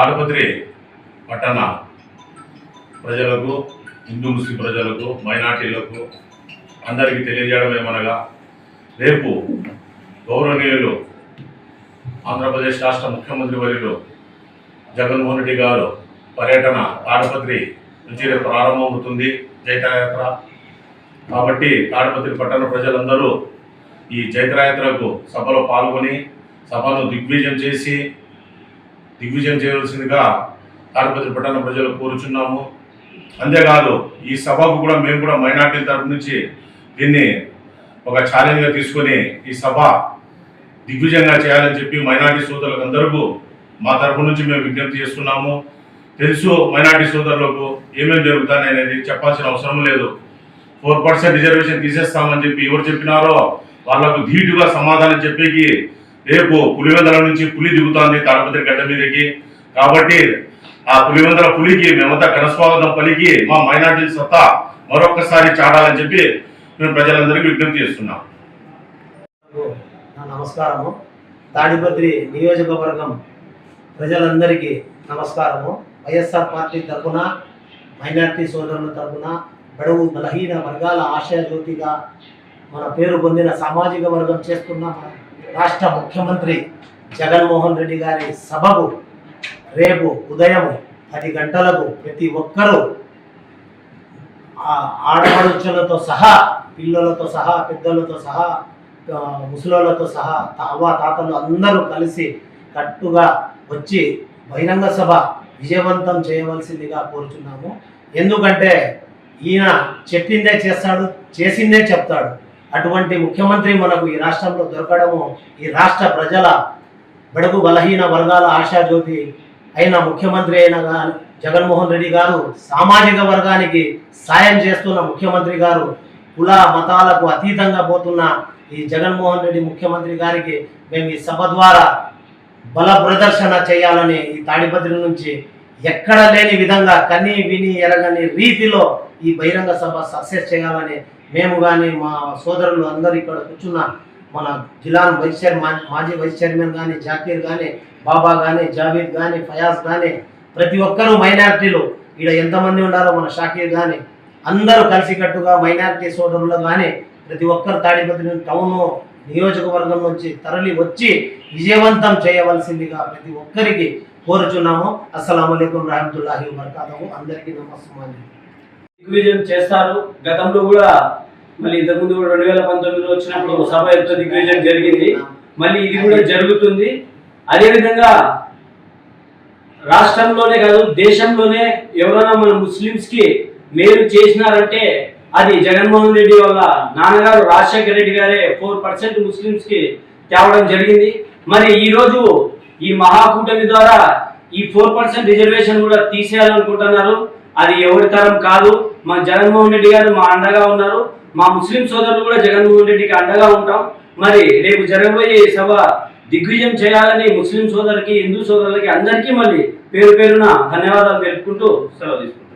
తాడపత్రి పట్టణ ప్రజలకు హిందూ ముస్లిం ప్రజలకు మైనార్టీలకు అందరికీ తెలియజేయడం ఏమనగా రేపు గౌరవనీయులు ఆంధ్రప్రదేశ్ రాష్ట్ర ముఖ్యమంత్రి వర్యులు జగన్మోహన్ రెడ్డి గారు పర్యటన తాడపత్రి నుంచి రేపు ప్రారంభమవుతుంది జైత్రయాత్ర. కాబట్టి తాడపత్రి పట్టణ ప్రజలందరూ ఈ జైత్రయాత్రకు సభలో పాల్గొని సభను దిగ్విజయం చేసి దిగ్విజయం చేయవలసిందిగా తాడపత్రి పట్టణ ప్రజలు కోరుచున్నాము. అంతేకాదు ఈ సభకు కూడా మేము కూడా మైనార్టీ తరపు నుంచి దీన్ని ఒక ఛాలెంజ్గా తీసుకొని ఈ సభ దిగ్విజయంగా చేయాలని చెప్పి మైనార్టీ సోదరులకు అందరికీ మా తరపు నుంచి మేము విజ్ఞప్తి చేస్తున్నాము. తెలుసు మైనార్టీ సోదరులకు ఏమేమి జరుగుతాయి అనేది చెప్పాల్సిన అవసరం లేదు. ఫోర్ పర్సెంట్ రిజర్వేషన్ తీసేస్తామని చెప్పి ఎవరు చెప్పినారో వాళ్ళకు ధీటుగా సమాధానం చెప్పేకి రేపు పులివెందల నుంచి పులి దిగుతోంది తాడపత్రి గడ్డ మీదకి. కాబట్టి ఆ పులివెందల పులికి మేమంతా ఘనస్వాగతం పలికి మా మైనార్టీ సత్తా మరొక్కసారి చాడాలని చెప్పి మేము ప్రజలందరికీ విజ్ఞప్తి చేస్తున్నాం. నమస్కారము. తాడిపత్రి నియోజకవర్గం ప్రజలందరికీ నమస్కారము. వైఎస్ఆర్ పార్టీ తరఫున మైనార్టీ సోదరుల తరఫున బడుగు బలహీన వర్గాల ఆశయ జ్యోతిగా మన పేరు పొందిన సామాజిక వర్గం చేస్తున్న మన రాష్ట్ర ముఖ్యమంత్రి జగన్మోహన్ రెడ్డి గారి సభకు రేపు ఉదయం పది గంటలకు ప్రతి ఒక్కరూ ఆ ఆడపడుచులతో సహా పిల్లలతో సహా పెద్దలతో సహా ముసలోళ్ళతో సహా అవ్వ తాతలు అందరూ కలిసి కట్టుగా వచ్చి బహిరంగ సభ విజయవంతం చేయవలసిందిగా కోరుచున్నాము. ఎందుకంటే ఈయన చెప్పిందే చేస్తాడు చేసిందే చెప్తాడు. అటువంటి ముఖ్యమంత్రి మనకు ఈ రాష్ట్రంలో దొరకడము ఈ రాష్ట్ర ప్రజల బడుగు బలహీన వర్గాల ఆశాజ్యోతి అయిన ముఖ్యమంత్రి అయిన జగన్మోహన్ రెడ్డి గారు సామాజిక వర్గానికి సాయం చేస్తున్న ముఖ్యమంత్రి గారు కుల మతాలకు అతీతంగా పోతున్న ఈ జగన్మోహన్ రెడ్డి ముఖ్యమంత్రి గారికి మేము ఈ సభ ద్వారా బల ప్రదర్శన చేయాలని ఈ తాడిపత్రి నుంచి ఎక్కడ లేని విధంగా కని విని ఎరగని రీతిలో ఈ బహిరంగ సభ సక్సెస్ చేయాలని మేము కానీ మా సోదరులు అందరూ ఇక్కడ కూర్చున్న మన జిల్లా వైస్ చైర్మన్ మాజీ వైస్ చైర్మన్ కానీ జాకీర్ కానీ బాబా కానీ జావీద్ కానీ ఫయాజ్ కానీ ప్రతి ఒక్కరూ మైనారిటీలు. ఇక్కడ ఎంతమంది ఉన్నారో మన షాకీర్ కానీ అందరూ కలిసికట్టుగా మైనారిటీ సోదరులు కానీ ప్రతి ఒక్కరు తాడిపత్రి టౌన్ నియోజకవర్గం నుంచి తరలి వచ్చి విజయవంతం చేయవలసిందిగా ప్రతి ఒక్కరికి కోరుచున్నాము. అస్సలం అయికం రహమతుల్లాహి వబర్కాతము అందరికీ నమస్కారం దిగ్విజయం చేస్తారు. గతంలో కూడా మళ్ళీ ఇంతకుముందు కూడా రెండు వేల పంతొమ్మిదిలో వచ్చినప్పుడు సభ ఎంతో దిగ్విజయం జరిగింది. మళ్ళీ ఇది కూడా జరుగుతుంది. అదేవిధంగా రాష్ట్రంలోనే కాదు దేశంలోనే ఎవరైనా మన ముస్లిమ్స్కి మేలు చేసినారంటే అది జగన్మోహన్ రెడ్డి వల్ల నాన్నగారు రాజశేఖర రెడ్డి గారే ఫోర్ పర్సెంట్ ముస్లిమ్స్కి తేవడం జరిగింది. మరి ఈ రోజు ఈ మహాకూటమి ద్వారా ఈ ఫోర్ పర్సెంట్ రిజర్వేషన్ కూడా తీసేయాలనుకుంటున్నారు. అది ఎవరి తరం కాదు. మా జగన్మోహన్ రెడ్డి గారు మా అండగా ఉన్నారు. మా ముస్లిం సోదరులు కూడా జగన్మోహన్ రెడ్డికి అండగా ఉంటాం. మరి రేపు జరగబోయే సభ దిగ్విజయం చేయాలని ముస్లిం సోదరులకి హిందూ సోదరులకి అందరికీ మళ్ళీ పేరు పేరున ధన్యవాదాలు తెలుపుకుంటూ సెలవు తీసుకుంటాం